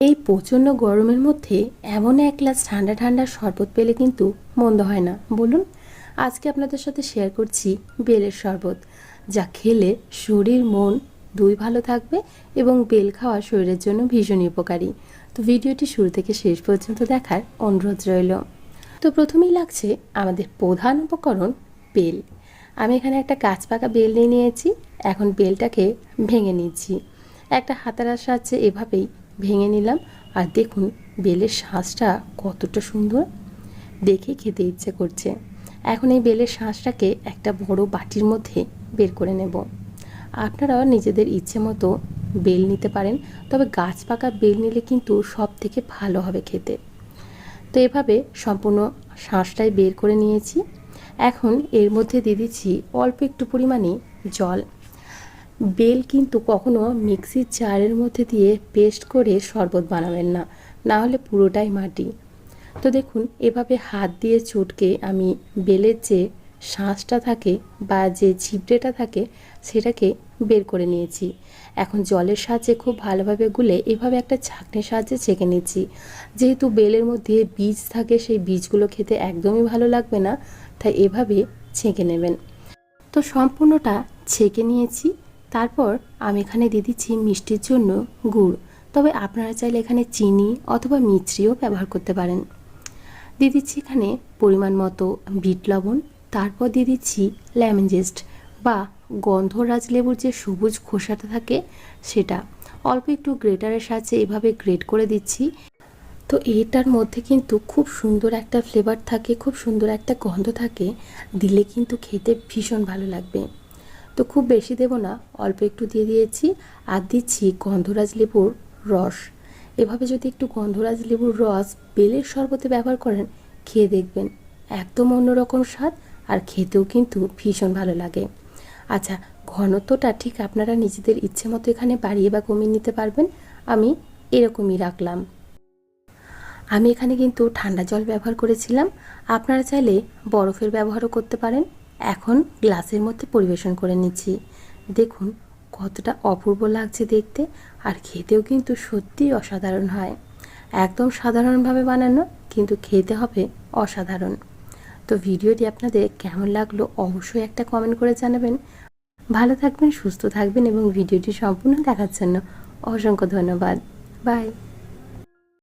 এই প্রচণ্ড গরমের মধ্যে এমন এক গ্লাস ঠান্ডা ঠান্ডা শরবত পেলে কিন্তু মন্দ হয় না। বলুন, আজকে আপনাদের সাথে শেয়ার করছি বেলের শরবত, যা খেলে শরীর, মন দুই ভালো থাকবে এবং বেল খাওয়া শরীরের জন্য ভীষণই উপকারী। তো ভিডিওটি শুরু থেকে শেষ পর্যন্ত দেখার অনুরোধ রইল। তো প্রথমেই লাগছে আমাদের প্রধান উপকরণ বেল। আমি এখানে একটা গাছ পাকা বেল নিয়ে নিয়েছি, এখন বেলটাকে ভেঙে নিচ্ছি। একটা হাতারার সাহায্যে এভাবেই ভেঙে নিলাম। আর দেখুন, বেলের শাঁসটা কতটা সুন্দর। দেখে খেতে ইচ্ছে করছে। এখন এই বেলের শাঁসটাকে একটা বড় বাটির মধ্যে বের করে নেব। আপনারাও নিজেদের ইচ্ছে মতো বেল নিতে পারেন, তবে গাছ পাকা বেল নিলে কিন্তু সব থেকে ভালো হবে খেতে। তো এভাবে সম্পূর্ণ শাঁসটাই বের করে নিয়েছি। এখন এর মধ্যে দিয়ে দিচ্ছি অল্প একটু পরিমাণে জল। বেল কিন্তু কখনো মিক্সির জারের মধ্যে দিয়ে পেস্ট করে শরবত বানাবেন না না হলে পুরোটাই মাটি। তো দেখুন, এভাবে হাত দিয়ে চটকে আমি বেলের যে শাঁসটা থাকে বা যে ছিপড়েটা থাকে, সেটাকে বের করে নিয়েছি। এখন জলের সাহায্যে খুব ভালোভাবে গুলে এভাবে একটা ছাঁকনির সাহায্যে ছেঁকে নিচ্ছি। যেহেতু বেলের মধ্যে বীজ থাকে, সেই বীজগুলো খেতে একদমই ভালো লাগবে না, তাই এভাবে ছেঁকে নেবেন। তো সম্পূর্ণটা ছেঁকে নিয়েছি। তারপর আমি এখানে দিয়ে দিচ্ছি মিষ্টির জন্য গুড়। তবে আপনারা চাইলে এখানে চিনি অথবা মিছরিও ব্যবহার করতে পারেন। দিয়ে দিচ্ছি এখানে পরিমাণ মতো বিট লবণ। তারপর দিয়ে দিচ্ছি লেমন জেস্ট বা গন্ধরাজ লেবুর যে সবুজ খোসাটা থাকে সেটা। অল্প একটু গ্রেটারের সাহায্যে এভাবে গ্রেট করে দিচ্ছি। তো এটার মধ্যে কিন্তু খুব সুন্দর একটা ফ্লেভার থাকে, খুব সুন্দর একটা গন্ধ থাকে। দিলে কিন্তু খেতে ভীষণ ভালো লাগবে। তো খুব বেশি দেব না, অল্প একটু দিয়ে দিয়েছি। আর দিচ্ছি গন্ধরাজ লেবুর রস। এভাবে যদি একটু গন্ধরাজ লেবুর রস বেলের শরবতে ব্যবহার করেন, খেয়ে দেখবেন একদম অন্যরকম স্বাদ আর খেতেও কিন্তু ভীষণ ভালো লাগে। আচ্ছা ঘনত্বটা ঠিক আপনারা নিজেদের ইচ্ছে মতো এখানে বাড়িয়ে বা কমিয়ে নিতে পারবেন, আমি এরকমই রাখলাম। আমি এখানে কিন্তু ঠান্ডা জল ব্যবহার করেছিলাম। আপনারা চাইলে বরফের ব্যবহারও করতে পারেন। এখন গ্লাসের মধ্যে পরিবেশন করে নিচ্ছি। দেখুন, কতটা অপূর্ব লাগছে দেখতে, আর খেতেও কিন্তু সত্যিই অসাধারণ হয়। একদম সাধারণভাবে বানানো, কিন্তু খেতে হবে অসাধারণ। তো ভিডিওটি আপনাদের কেমন লাগল অবশ্যই একটা কমেন্ট করে জানাবেন। ভালো থাকবেন, সুস্থ থাকবেন, এবং ভিডিওটি সম্পূর্ণ দেখার জন্য অসংখ্য ধন্যবাদ। বাই